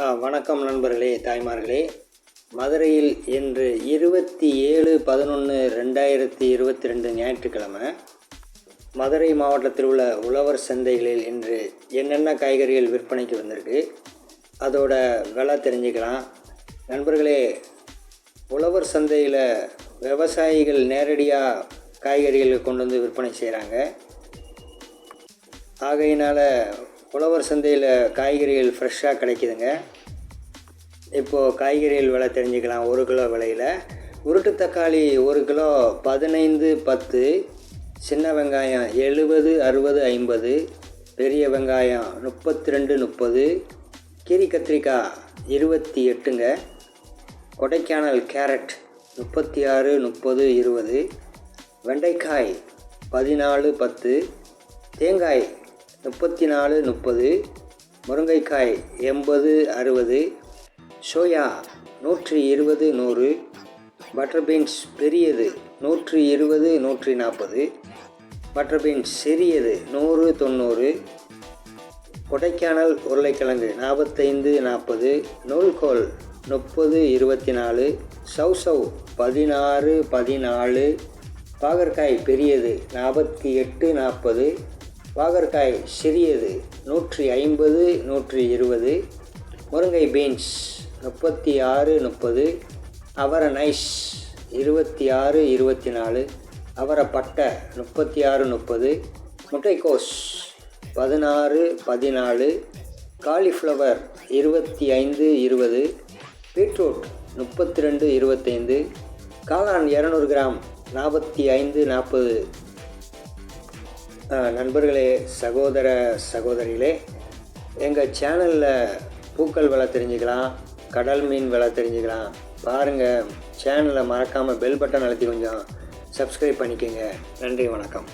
ஆ, வணக்கம் நண்பர்களே தாய்மார்களே. மதுரையில் இன்று இருபத்தி ஏழு பதினொன்று ரெண்டாயிரத்தி இருபத்தி ரெண்டு ஞாயிற்றுக்கிழமை மதுரை மாவட்டத்தில் உள்ள உழவர் சந்தைகளில் இன்று என்னென்ன காய்கறிகள் விற்பனைக்கு வந்திருக்கு அதோட விலை தெரிஞ்சுக்கலாம். நண்பர்களே உழவர் சந்தையில் விவசாயிகள் நேரடியாக காய்கறிகள் கொண்டு வந்து விற்பனை செய்கிறாங்க ஆகையினால் உழவர் சந்தையில் காய்கறிகள் ஃப்ரெஷ்ஷாக கிடைக்குதுங்க. இப்போது காய்கறிகள் விலை தெரிஞ்சுக்கலாம் ஒரு கிலோ விலையில். உருட்டு தக்காளி ஒரு கிலோ பதினைந்து பத்து. சின்ன வெங்காயம் எழுபது அறுபது ஐம்பது. பெரிய வெங்காயம் முப்பத்தி ரெண்டு முப்பது. கீரி கத்திரிக்காய் இருபத்தி எட்டுங்க. கொடைக்கானல் கேரட் முப்பத்தி ஆறு முப்பது இருபது. வெண்டைக்காய் பதினாலு பத்து. தேங்காய் முப்பத்தி நாலு முப்பது முருங்கைக்காய் எண்பது அறுபது சோயா நூற்றி இருபது நூறு பட்டர் பீன்ஸ் பெரியது நூற்றி இருபது நூற்றி நாற்பது பட்டர் பீன்ஸ் சிறியது நூறு தொண்ணூறு கொடைக்கானல் உருளைக்கிழங்கு நாற்பத்தைந்து நாற்பது நூல்கோல் முப்பது இருபத்தி நாலு சவ் சவ் பதினாறு பதினாலு பாகற்காய் பெரியது நாற்பத்தி எட்டு நாற்பது பாகற்காய் சிறியது நூற்றி ஐம்பது நூற்றி இருபது. முருங்கை பீன்ஸ் முப்பத்தி ஆறு முப்பது. அவர நைஸ் இருபத்தி ஆறு இருபத்தி நாலு. அவரப்பட்டை பட்டை முப்பத்தி ஆறு முப்பது. முட்டைக்கோஸ் பதினாறு பதினாலு. காலிஃப்ளவர் இருபத்தி ஐந்து இருபது. பீட்ரூட் முப்பத்தி ரெண்டு இருபத்தைந்து. காளான் இரநூறு கிராம் நாற்பத்தி ஐந்து நாற்பது. நண்பர்களே சகோதர சகோதரிகளே எங்கள் சேனலில் பூக்கள் விலை தெரிஞ்சுக்கலாம் கடல் மீன் விலை தெரிஞ்சுக்கலாம் பாருங்கள் சேனலை மறக்காமல் பெல் பட்டன் அழுத்தி கொஞ்சம் சப்ஸ்கிரைப் பண்ணிக்கோங்க. நன்றி வணக்கம்.